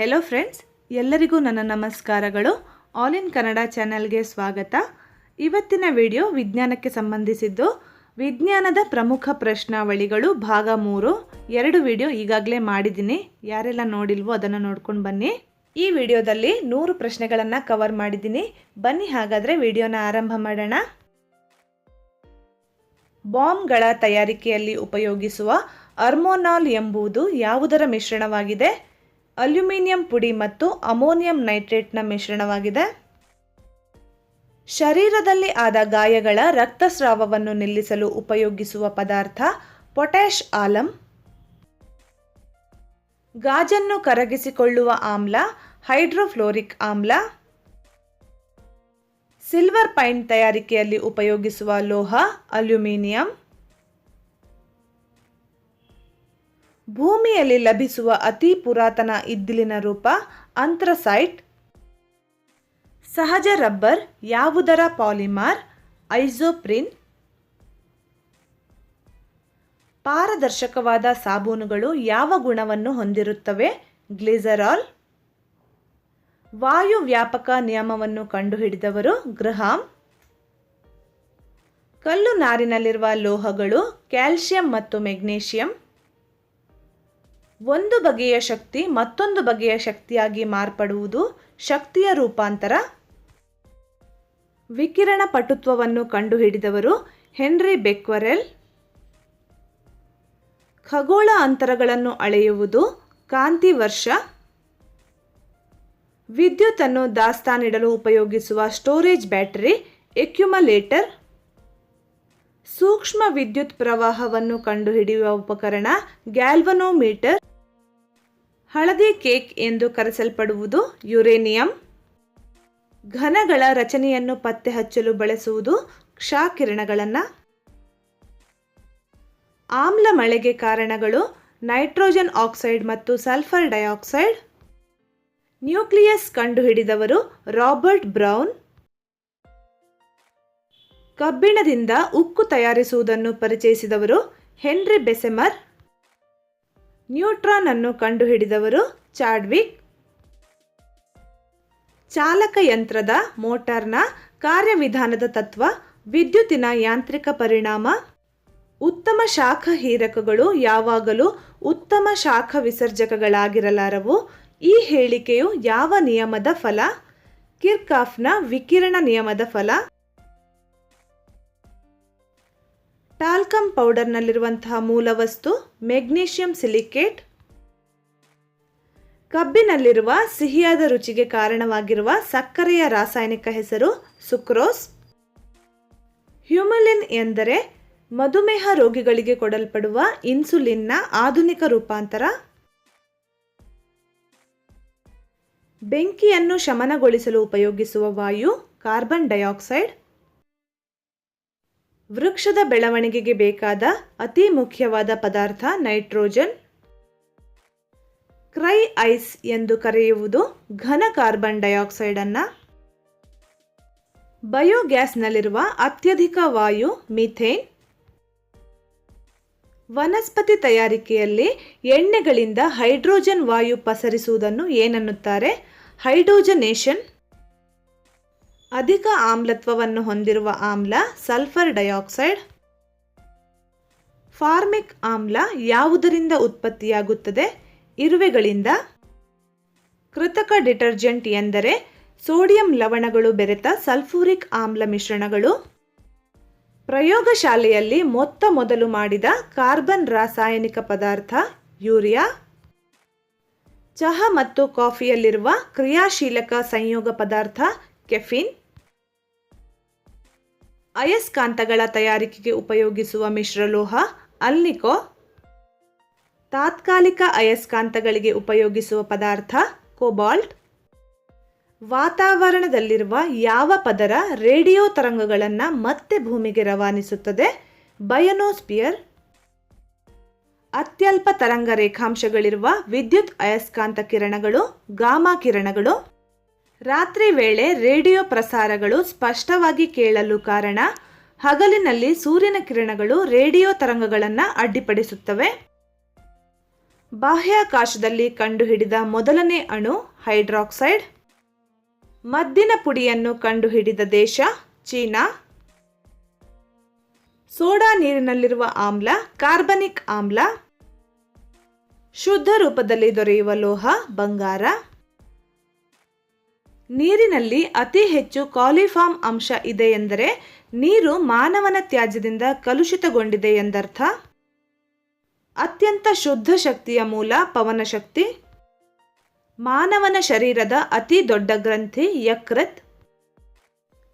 Hello friends ಎಲ್ಲರಿಗೂ ನನ್ನ ನಮಸ್ಕಾರಗಳು. ಆಲ್ ಇನ್ ಕನ್ನಡ ಚಾನೆಲ್ಗೆ ಸ್ವಾಗತ. ಇವತ್ತಿನ ವಿಡಿಯೋ ವಿಜ್ಞಾನಕ್ಕೆ ಸಂಬಂಧಿಸಿದ್ದು ವಿಜ್ಞಾನದ ಪ್ರಮುಖ ಪ್ರಶ್ನಾವಳಿಗಳು ಭಾಗ ಮೂರು. ಎರಡು ವಿಡಿಯೋ ಈಗಾಗಲೇ ಮಾಡಿದ್ದೀನಿ. ಯಾರೆಲ್ಲ ನೋಡಿಲ್ವೋ ಅದನ್ನು ನೋಡ್ಕೊಂಡು ಬನ್ನಿ. ಈ ವಿಡಿಯೋದಲ್ಲಿ ನೂರು ಪ್ರಶ್ನೆಗಳನ್ನು ಕವರ್ ಮಾಡಿದ್ದೀನಿ. ಬನ್ನಿ ಹಾಗಾದರೆ ವಿಡಿಯೋನ ಆರಂಭ ಮಾಡೋಣ. ಬಾಂಬ್ಗಳ ತಯಾರಿಕೆಯಲ್ಲಿ ಉಪಯೋಗಿಸುವ ಅರ್ಮೋನಾಲ್ ಎಂಬುದು ಯಾವುದರ ಮಿಶ್ರಣವಾಗಿದೆ? ಅಲ್ಯೂಮಿನಿಯಂ ಪುಡಿ ಮತ್ತು ಅಮೋನಿಯಂ ನೈಟ್ರೇಟ್ನ ಮಿಶ್ರಣವಾಗಿದೆ. ಶರೀರದಲ್ಲಿ ಆದ ಗಾಯಗಳ ರಕ್ತಸ್ರಾವವನ್ನು ನಿಲ್ಲಿಸಲು ಉಪಯೋಗಿಸುವ ಪದಾರ್ಥ ಪೊಟ್ಯಾಷ್ ಆಲಂ. ಗಾಜನ್ನು ಕರಗಿಸಿಕೊಳ್ಳುವ ಆಮ್ಲ ಹೈಡ್ರೋಫ್ಲೋರಿಕ್ ಆಮ್ಲ. ಸಿಲ್ವರ್ ಪೈಂಟ್ ತಯಾರಿಕೆಯಲ್ಲಿ ಉಪಯೋಗಿಸುವ ಲೋಹ ಅಲ್ಯೂಮಿನಿಯಂ. ಭೂಮಿಯಲ್ಲಿ ಲಭಿಸುವ ಅತಿ ಪುರಾತನ ಇದ್ದಿಲಿನ ರೂಪ ಅಂತ್ರಸೈಟ್. ಸಹಜ ರಬ್ಬರ್ ಯಾವುದರ ಪಾಲಿಮಾರ್? ಐಸೋಪ್ರಿನ್. ಪಾರದರ್ಶಕವಾದ ಸಾಬೂನುಗಳು ಯಾವ ಗುಣವನ್ನು ಹೊಂದಿರುತ್ತವೆ? ಗ್ಲಿಸರಾಲ್. ವಾಯು ವ್ಯಾಪಕ ನಿಯಮವನ್ನು ಕಂಡುಹಿಡಿದವರು ಗ್ರಹಾಂ. ಕಲ್ಲು ನಾರಿನಲ್ಲಿರುವ ಲೋಹಗಳು ಕ್ಯಾಲ್ಸಿಯಂ ಮತ್ತು ಮೆಗ್ನೀಷಿಯಂ. ಒಂದು ಬಗೆಯ ಶಕ್ತಿ ಮತ್ತೊಂದು ಬಗೆಯ ಶಕ್ತಿಯಾಗಿ ಮಾರ್ಪಡುವುದು ಶಕ್ತಿಯ ರೂಪಾಂತರ. ವಿಕಿರಣ ಪಟುತ್ವವನ್ನು ಕಂಡುಹಿಡಿದವರು ಹೆನ್ರಿ ಬೆಕ್ವರೆಲ್. ಖಗೋಳ ಅಂತರಗಳನ್ನು ಅಳೆಯುವುದು ಕಾಂತಿ ವರ್ಷ. ವಿದ್ಯುತ್ತನ್ನು ದಾಸ್ತಾನಿಡಲು ಉಪಯೋಗಿಸುವ ಸ್ಟೋರೇಜ್ ಬ್ಯಾಟರಿ ಎಕ್ಯುಮಲೇಟರ್. ಸೂಕ್ಷ್ಮ ವಿದ್ಯುತ್ ಪ್ರವಾಹವನ್ನು ಕಂಡುಹಿಡಿಯುವ ಉಪಕರಣ ಗ್ಯಾಲ್ವನೋಮೀಟರ್. ಹಳದಿ ಕೇಕ್ ಎಂದು ಕರೆಸಲ್ಪಡುವುದು ಯುರೇನಿಯಂ. ಘನಗಳ ರಚನೆಯನ್ನು ಪತ್ತೆ ಹಚ್ಚಲು ಬಳಸುವುದು ಕ್ಷಾಕಿರಣಗಳನ್ನು. ಆಮ್ಲ ಮಳೆಗೆ ಕಾರಣಗಳು ನೈಟ್ರೋಜನ್ ಆಕ್ಸೈಡ್ ಮತ್ತು ಸಲ್ಫರ್ ಡೈಆಕ್ಸೈಡ್. ನ್ಯೂಕ್ಲಿಯಸ್ ಕಂಡುಹಿಡಿದವರು ರಾಬರ್ಟ್ ಬ್ರೌನ್. ಕಬ್ಬಿಣದಿಂದ ಉಕ್ಕು ತಯಾರಿಸುವುದನ್ನು ಪರಿಚಯಿಸಿದವರು ಹೆನ್ರಿ ಬೆಸೆಮರ್. ನ್ಯೂಟ್ರಾನ್ ಅನ್ನು ಕಂಡುಹಿಡಿದವರು ಚಾಡ್ವಿಕ್. ಚಾಲಕ ಯಂತ್ರದ ಮೋಟಾರ್ನ ಕಾರ್ಯವಿಧಾನದ ತತ್ವ, ವಿದ್ಯುತ್ತಿನ ಯಾಂತ್ರಿಕ ಪರಿಣಾಮ, ಉತ್ತಮ ಶಾಖ ಹೀರಕಗಳು ಯಾವಾಗಲೂ ಉತ್ತಮ ಶಾಖ ವಿಸರ್ಜಕಗಳಾಗಿರಲಾರವು, ಈ ಹೇಳಿಕೆಯು ಯಾವ ನಿಯಮದ ಫಲ? ಕಿರ್ಕಾಫ್ನ ವಿಕಿರಣ ನಿಯಮದ ಫಲ. ಟಾಲ್ಕಮ್ ಪೌಡರ್ನಲ್ಲಿರುವಂತಹ ಮೂಲವಸ್ತು ಮೆಗ್ನೀಷಿಯಂ ಸಿಲಿಕೇಟ್. ಕಬ್ಬಿನಲ್ಲಿರುವ ಸಿಹಿಯಾದ ರುಚಿಗೆ ಕಾರಣವಾಗಿರುವ ಸಕ್ಕರೆಯ ರಾಸಾಯನಿಕ ಹೆಸರು ಸುಕ್ರೋಸ್. ಹ್ಯೂಮಲಿನ್ ಎಂದರೆ ಮಧುಮೇಹ ರೋಗಿಗಳಿಗೆ ಕೊಡಲ್ಪಡುವ ಇನ್ಸುಲಿನ್ನ ಆಧುನಿಕ ರೂಪಾಂತರ. ಬೆಂಕಿಯನ್ನು ಶಮನಗೊಳಿಸಲು ಉಪಯೋಗಿಸುವ ವಾಯು ಕಾರ್ಬನ್ ಡೈಆಕ್ಸೈಡ್. ವೃಕ್ಷದ ಬೆಳವಣಿಗೆಗೆ ಬೇಕಾದ ಅತಿ ಮುಖ್ಯವಾದ ಪದಾರ್ಥ ನೈಟ್ರೋಜನ್. ಕ್ರೈ ಐಸ್ ಎಂದು ಕರೆಯುವುದು ಘನ ಕಾರ್ಬನ್ ಡೈಆಕ್ಸೈಡನ್ನು. ಬಯೋಗ್ಯಾಸ್ನಲ್ಲಿರುವ ಅತ್ಯಧಿಕ ವಾಯು ಮಿಥೇನ್. ವನಸ್ಪತಿ ತಯಾರಿಕೆಯಲ್ಲಿ ಎಣ್ಣೆಗಳಿಂದ ಹೈಡ್ರೋಜನ್ ವಾಯು ಪಸರಿಸುವುದನ್ನು ಏನನ್ನುತ್ತಾರೆ? ಹೈಡ್ರೋಜನೇಷನ್. ಅಧಿಕ ಆಮ್ಲತ್ವವನ್ನು ಹೊಂದಿರುವ ಆಮ್ಲ ಸಲ್ಫರ್ ಡೈಆಕ್ಸೈಡ್. ಫಾರ್ಮಿಕ್ ಆಮ್ಲ ಯಾವುದರಿಂದ ಉತ್ಪತ್ತಿಯಾಗುತ್ತದೆ? ಇರುವೆಗಳಿಂದ. ಕೃತಕ ಡಿಟರ್ಜೆಂಟ್ ಎಂದರೆ ಸೋಡಿಯಂ ಲವಣಗಳು ಬೆರೆತ ಸಲ್ಫೂರಿಕ್ ಆಮ್ಲ ಮಿಶ್ರಣಗಳು. ಪ್ರಯೋಗಶಾಲೆಯಲ್ಲಿ ಮೊತ್ತ ಮೊದಲು ಮಾಡಿದ ಕಾರ್ಬನ್ ರಾಸಾಯನಿಕ ಪದಾರ್ಥ ಯೂರಿಯಾ. ಚಹಾ ಮತ್ತು ಕಾಫಿಯಲ್ಲಿರುವ ಕ್ರಿಯಾಶೀಲಕ ಸಂಯೋಗ ಪದಾರ್ಥ ಕೆಫಿನ್. ಅಯಸ್ಕಾಂತಗಳ ತಯಾರಿಕೆಗೆ ಉಪಯೋಗಿಸುವ ಮಿಶ್ರಲೋಹ ಅಲ್ನಿಕೋ. ತಾತ್ಕಾಲಿಕ ಅಯಸ್ಕಾಂತಗಳಿಗೆ ಉಪಯೋಗಿಸುವ ಪದಾರ್ಥ, ಕೋಬಾಲ್ಟ್. ವಾತಾವರಣದಲ್ಲಿರುವ ಯಾವ ಪದರ ರೇಡಿಯೋ ತರಂಗಗಳನ್ನು ಮತ್ತೆ ಭೂಮಿಗೆ ರವಾನಿಸುತ್ತದೆ? ಬಯನೋಸ್ಪಿಯರ್. ಅತ್ಯಲ್ಪ ತರಂಗ ರೇಖಾಂಶಗಳಿರುವ ವಿದ್ಯುತ್ ಅಯಸ್ಕಾಂತ ಕಿರಣಗಳು, ಗಾಮಾ ಕಿರಣಗಳು. ರಾತ್ರಿ ವೇಳೆ ರೇಡಿಯೋ ಪ್ರಸಾರಗಳು ಸ್ಪಷ್ಟವಾಗಿ ಕೇಳಲು ಕಾರಣ ಹಗಲಿನಲ್ಲಿ ಸೂರ್ಯನ ಕಿರಣಗಳು ರೇಡಿಯೋ ತರಂಗಗಳನ್ನು ಅಡ್ಡಿಪಡಿಸುತ್ತವೆ. ಬಾಹ್ಯಾಕಾಶದಲ್ಲಿ ಕಂಡುಹಿಡಿದ ಮೊದಲನೇ ಅಣು ಹೈಡ್ರಾಕ್ಸೈಡ್. ಮದ್ದಿನ ಪುಡಿಯನ್ನು ಕಂಡುಹಿಡಿದ ದೇಶ ಚೀನಾ. ಸೋಡಾ ನೀರಿನಲ್ಲಿರುವ ಆಮ್ಲ ಕಾರ್ಬನಿಕ್ ಆಮ್ಲ. ಶುದ್ಧ ರೂಪದಲ್ಲಿ ದೊರೆಯುವ ಲೋಹ ಬಂಗಾರ. ನೀರಿನಲ್ಲಿ ಅತಿ ಹೆಚ್ಚು ಕಾಲಿಫಾರ್ಮ್ ಅಂಶ ಇದೆ ಎಂದರೆ ನೀರು ಮಾನವನ ತ್ಯಾಜ್ಯದಿಂದ ಕಲುಷಿತಗೊಂಡಿದೆ ಎಂದರ್ಥ. ಅತ್ಯಂತ ಶುದ್ಧ ಶಕ್ತಿಯ ಮೂಲ ಪವನಶಕ್ತಿ ಮಾನವನ ಶರೀರದ ಅತಿ ದೊಡ್ಡ ಗ್ರಂಥಿ ಯಕೃತ್.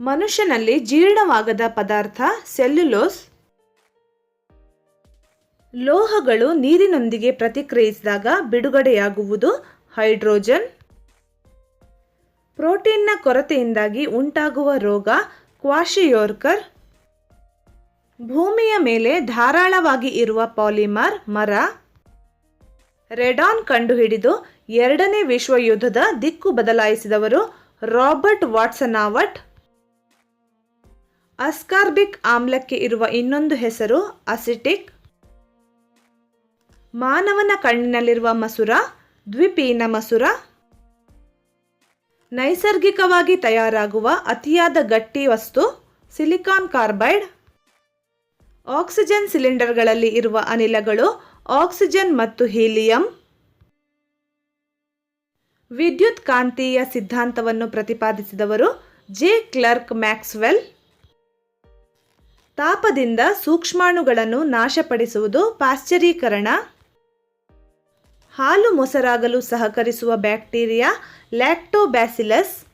ಮನುಷ್ಯನಲ್ಲಿ ಜೀರ್ಣವಾಗದ ಪದಾರ್ಥ ಸೆಲ್ಯುಲೋಸ್. ಲೋಹಗಳು ನೀರಿನೊಂದಿಗೆ ಪ್ರತಿಕ್ರಿಯಿಸಿದಾಗ ಬಿಡುಗಡೆಯಾಗುವುದು ಹೈಡ್ರೋಜನ್. ಪ್ರೋಟೀನ್ನ ಕೊರತೆಯಿಂದಾಗಿ ಉಂಟಾಗುವ ರೋಗ ಕ್ವಾಶಿಯೋರ್ಕರ್. ಭೂಮಿಯ ಮೇಲೆ ಧಾರಾಳವಾಗಿ ಇರುವ ಪಾಲಿಮರ್ ಮರ. ರೆಡಾನ್ ಕಂಡುಹಿಡಿದು ಎರಡನೇ ವಿಶ್ವಯುದ್ಧದ ದಿಕ್ಕು ಬದಲಾಯಿಸಿದವರು ರಾಬರ್ಟ್ ವಾಟ್ಸನಾವಟ್ ಅಸ್ಕಾರ್ಬಿಕ್ ಆಮ್ಲಕ್ಕೆ ಇರುವ ಇನ್ನೊಂದು ಹೆಸರು ಅಸಿಟಿಕ್. ಮಾನವನ ಕಣ್ಣಿನಲ್ಲಿರುವ ಮಸುರ, ದ್ವಿಪೀನ ಮಸುರ. ನೈಸರ್ಗಿಕವಾಗಿ ತಯಾರಾಗುವ ಅತಿಯಾದ ಗಟ್ಟಿ ವಸ್ತು, ಸಿಲಿಕಾನ್ ಕಾರ್ಬೈಡ್. ಆಕ್ಸಿಜನ್ ಸಿಲಿಂಡರ್ಗಳಲ್ಲಿ ಇರುವ ಅನಿಲಗಳು ಆಕ್ಸಿಜನ್ ಮತ್ತು ಹೀಲಿಯಂ. ವಿದ್ಯುತ್ ಕಾಂತೀಯ ಸಿದ್ಧಾಂತವನ್ನು ಪ್ರತಿಪಾದಿಸಿದವರು ಜೆ. Clerk Maxwell. ತಾಪದಿಂದ ಸೂಕ್ಷ್ಮಾಣುಗಳನ್ನು ನಾಶಪಡಿಸುವುದು ಪಾಶ್ಚರೀಕರಣ. ಹಾಲು ಮೊಸರಾಗಲು ಸಹಕರಿಸುವ ಬ್ಯಾಕ್ಟೀರಿಯಾ ಲ್ಯಾಕ್ಟೋಬ್ಯಾಸಿಲಸ್.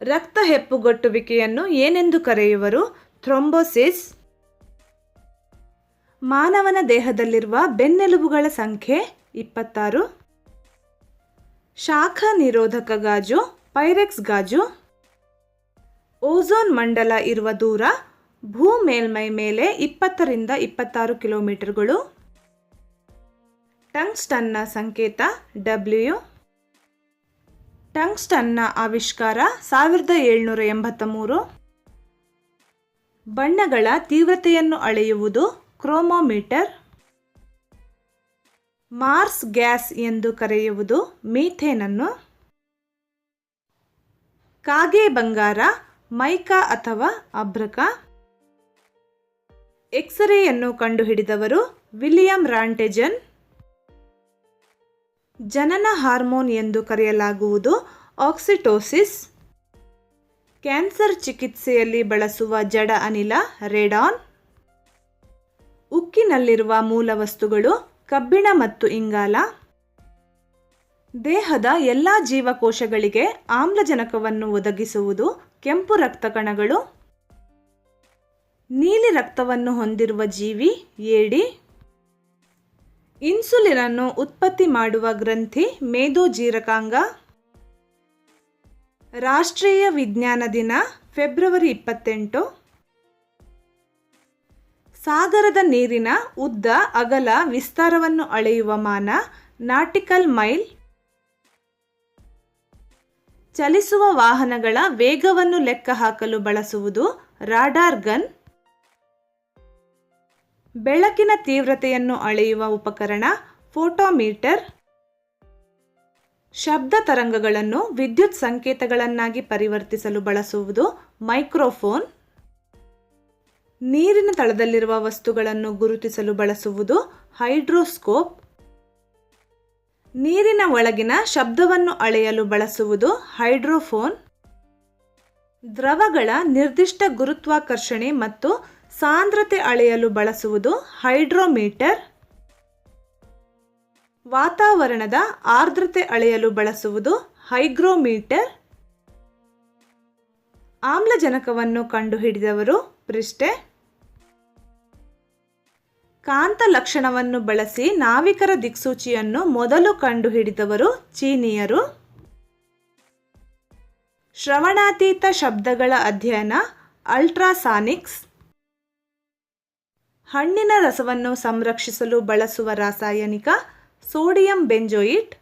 ರಕ್ತ ಹೆಪ್ಪುಗಟ್ಟುವಿಕೆಯನ್ನು ಏನೆಂದು ಕರೆಯುವರು? ಥ್ರೊಂಬೋಸಿಸ್. ಮಾನವನ ದೇಹದಲ್ಲಿರುವ ಬೆನ್ನೆಲುಬುಗಳ ಸಂಖ್ಯೆ ಇಪ್ಪತ್ತಾರು. ಶಾಖ ನಿರೋಧಕ ಗಾಜು, ಪೈರೆಕ್ಸ್ ಗಾಜು. ಓಝೋನ್ ಮಂಡಲ ಇರುವ ದೂರ ಭೂ ಮೇಲ್ಮೈ ಮೇಲೆ ಇಪ್ಪತ್ತರಿಂದ ಇಪ್ಪತ್ತಾರು ಕಿಲೋಮೀಟರ್ಗಳು. ಟಂಗ್ಸ್ಟನ್ನ ಸಂಕೇತ ಡಬ್ಲ್ಯೂ ಟಂಗ್ಸ್ಟನ್ನ ಆವಿಷ್ಕಾರ ಸಾವಿರದ ಏಳ್ನೂರ ಎಂಬತ್ತ ಮೂರು ಬಣ್ಣಗಳ ತೀವ್ರತೆಯನ್ನು ಅಳೆಯುವುದು ಕ್ರೋಮೋಮೀಟರ್. ಮಾರ್ಸ್ ಗ್ಯಾಸ್ ಎಂದು ಕರೆಯುವುದು ಮೀಥೇನನ್ನು. ಕಾಗೆ ಬಂಗಾರ, ಮೈಕಾ ಅಥವಾ ಅಭ್ರಕ ಎಕ್ಸ್ರೇಯನ್ನು ಕಂಡುಹಿಡಿದವರು ವಿಲಿಯಂ ರಾಂಟೆಜನ್. ಜನನ ಹಾರ್ಮೋನ್ ಎಂದು ಕರೆಯಲಾಗುವುದು ಆಕ್ಸಿಟೋಸಿಸ್. ಕ್ಯಾನ್ಸರ್ ಚಿಕಿತ್ಸೆಯಲ್ಲಿ ಬಳಸುವ ಜಡ ಅನಿಲ, ರೇಡಾನ್. ಉಕ್ಕಿನಲ್ಲಿರುವ ಮೂಲ ವಸ್ತುಗಳು ಕಬ್ಬಿಣ ಮತ್ತು ಇಂಗಾಲ. ದೇಹದ ಎಲ್ಲ ಜೀವಕೋಶಗಳಿಗೆ ಆಮ್ಲಜನಕವನ್ನು ಒದಗಿಸುವುದು ಕೆಂಪು ರಕ್ತ ಕಣಗಳು. ನೀಲಿ ರಕ್ತವನ್ನು ಹೊಂದಿರುವ ಜೀವಿ, ಏಡಿ. ಇನ್ಸುಲಿನನ್ನು ಉತ್ಪತ್ತಿ ಮಾಡುವ ಗ್ರಂಥಿ ಮೇದೋಜೀರಕಾಂಗ ರಾಷ್ಟ್ರೀಯ ವಿಜ್ಞಾನ ದಿನ, ಫೆಬ್ರವರಿ ಇಪ್ಪತ್ತೆಂಟು. ಸಾಗರದ ನೀರಿನ ಉದ್ದ, ಅಗಲ, ವಿಸ್ತಾರವನ್ನು ಅಳೆಯುವ ಮಾನ, ನಾಟಿಕಲ್ ಮೈಲ್. ಚಲಿಸುವ ವಾಹನಗಳ ವೇಗವನ್ನು ಲೆಕ್ಕ ಹಾಕಲು ಬಳಸುವುದು ರಾಡಾರ್ ಗನ್. ಬೆಳಕಿನ ತೀವ್ರತೆಯನ್ನು ಅಳೆಯುವ ಉಪಕರಣ ಫೋಟೋಮೀಟರ್. ಶಬ್ದ ತರಂಗಗಳನ್ನು ವಿದ್ಯುತ್ ಸಂಕೇತಗಳನ್ನಾಗಿ ಪರಿವರ್ತಿಸಲು ಬಳಸುವುದು ಮೈಕ್ರೋಫೋನ್. ನೀರಿನ ತಳದಲ್ಲಿರುವ ವಸ್ತುಗಳನ್ನು ಗುರುತಿಸಲು ಬಳಸುವುದು ಹೈಡ್ರೋಸ್ಕೋಪ್. ನೀರಿನ ಒಳಗಿನ ಶಬ್ದವನ್ನು ಅಳೆಯಲು ಬಳಸುವುದು ಹೈಡ್ರೋಫೋನ್. ದ್ರವಗಳ ನಿರ್ದಿಷ್ಟ ಗುರುತ್ವಾಕರ್ಷಣೆ ಮತ್ತು ಸಾಂದ್ರತೆ ಅಳೆಯಲು ಬಳಸುವುದು ಹೈಡ್ರೋಮೀಟರ್. ವಾತಾವರಣದ ಆರ್ದ್ರತೆ ಅಳೆಯಲು ಬಳಸುವುದು ಹೈಗ್ರೋಮೀಟರ್. ಆಮ್ಲಜನಕವನ್ನು ಕಂಡುಹಿಡಿದವರು ಪ್ರಿಷ್ಟೆ ಕಾಂತ ಲಕ್ಷಣವನ್ನು ಬಳಸಿ ನಾವಿಕರ ದಿಕ್ಸೂಚಿಯನ್ನು ಮೊದಲು ಕಂಡುಹಿಡಿದವರು ಚೀನಿಯರು. ಶ್ರವಣಾತೀತ ಶಬ್ದಗಳ ಅಧ್ಯಯನ, ಅಲ್ಟ್ರಾಸಾನಿಕ್ಸ್. ಹಣ್ಣಿನ ರಸವನ್ನು ಸಂರಕ್ಷಿಸಲು ಬಳಸುವ ರಾಸಾಯನಿಕ ಸೋಡಿಯಂ ಬೆಂಜೋಯಿಟ್.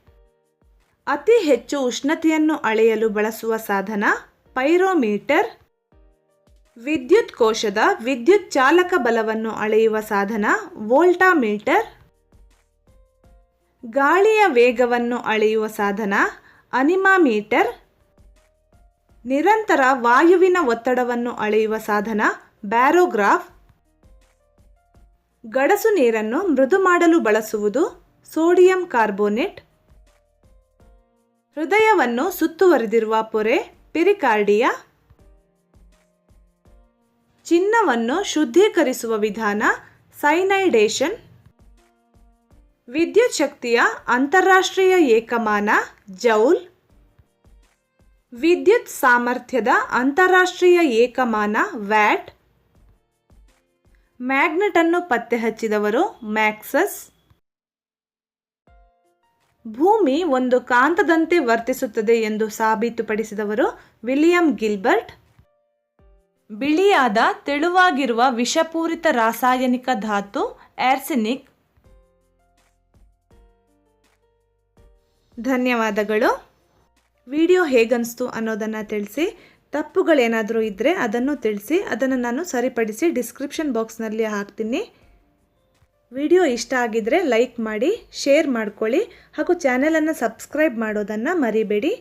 ಅತಿ ಹೆಚ್ಚು ಉಷ್ಣತೆಯನ್ನು ಅಳೆಯಲು ಬಳಸುವ ಸಾಧನ ಪೈರೋಮೀಟರ್. ವಿದ್ಯುತ್ ಕೋಶದ ವಿದ್ಯುತ್ ಚಾಲಕ ಬಲವನ್ನು ಅಳೆಯುವ ಸಾಧನ ವೋಲ್ಟಾಮೀಟರ್. ಗಾಳಿಯ ವೇಗವನ್ನು ಅಳೆಯುವ ಸಾಧನ ಅನಿಮಾಮೀಟರ್. ನಿರಂತರ ವಾಯುವಿನ ಒತ್ತಡವನ್ನು ಅಳೆಯುವ ಸಾಧನ ಬ್ಯಾರೋಗ್ರಾಫ್. ಗಡಸು ನೀರನ್ನು ಮೃದು ಮಾಡಲು ಬಳಸುವುದು ಸೋಡಿಯಂ ಕಾರ್ಬೋನೇಟ್. ಹೃದಯವನ್ನು ಸುತ್ತುವರೆದಿರುವ ಪೊರೆ ಪಿರಿಕಾರ್ಡಿಯಾ. ಚಿನ್ನವನ್ನು ಶುದ್ಧೀಕರಿಸುವ ವಿಧಾನ ಸೈನೈಡೇಷನ್. ವಿದ್ಯುತ್ ಶಕ್ತಿಯ ಅಂತಾರಾಷ್ಟ್ರೀಯ ಏಕಮಾನ ಜೌಲ್. ವಿದ್ಯುತ್ ಸಾಮರ್ಥ್ಯದ ಅಂತಾರಾಷ್ಟ್ರೀಯ ಏಕಮಾನ ವ್ಯಾಟ್. ಮ್ಯಾಗ್ನೆಟ್ ಅನ್ನು ಪತ್ತೆ ಹಚ್ಚಿದವರು ಮ್ಯಾಕ್ಸಸ್. ಭೂಮಿ ಒಂದು ಕಾಂತದಂತೆ ವರ್ತಿಸುತ್ತದೆ ಎಂದು ಸಾಬೀತುಪಡಿಸಿದವರು ವಿಲಿಯಂ ಗಿಲ್ಬರ್ಟ್. ಬಿಳಿಯಾದ, ತೆಳುವಾಗಿರುವ ವಿಷಪೂರಿತ ರಾಸಾಯನಿಕ ಧಾತು ಆರ್ಸೆನಿಕ್. ಧನ್ಯವಾದಗಳು. ವಿಡಿಯೋ ಹೇಗನ್ನಿಸ್ತು ಅನ್ನೋದನ್ನು ತಿಳಿಸಿ. ತಪ್ಪುಗಳೇನಾದರೂ ಇದ್ದರೆ ಅದನ್ನು ತಿಳಿಸಿ, ಅದನ್ನು ನಾನು ಸರಿಪಡಿಸಿ ಡಿಸ್ಕ್ರಿಪ್ಷನ್ ಬಾಕ್ಸ್ನಲ್ಲಿ ಹಾಕ್ತೀನಿ. ವಿಡಿಯೋ ಇಷ್ಟ ಆಗಿದ್ದರೆ ಲೈಕ್ ಮಾಡಿ ಶೇರ್ ಮಾಡ್ಕೊಳ್ಳಿ ಹಾಗೂ ಚಾನೆಲನ್ನು ಸಬ್ಸ್ಕ್ರೈಬ್ ಮಾಡೋದನ್ನು ಮರಿಬೇಡಿ.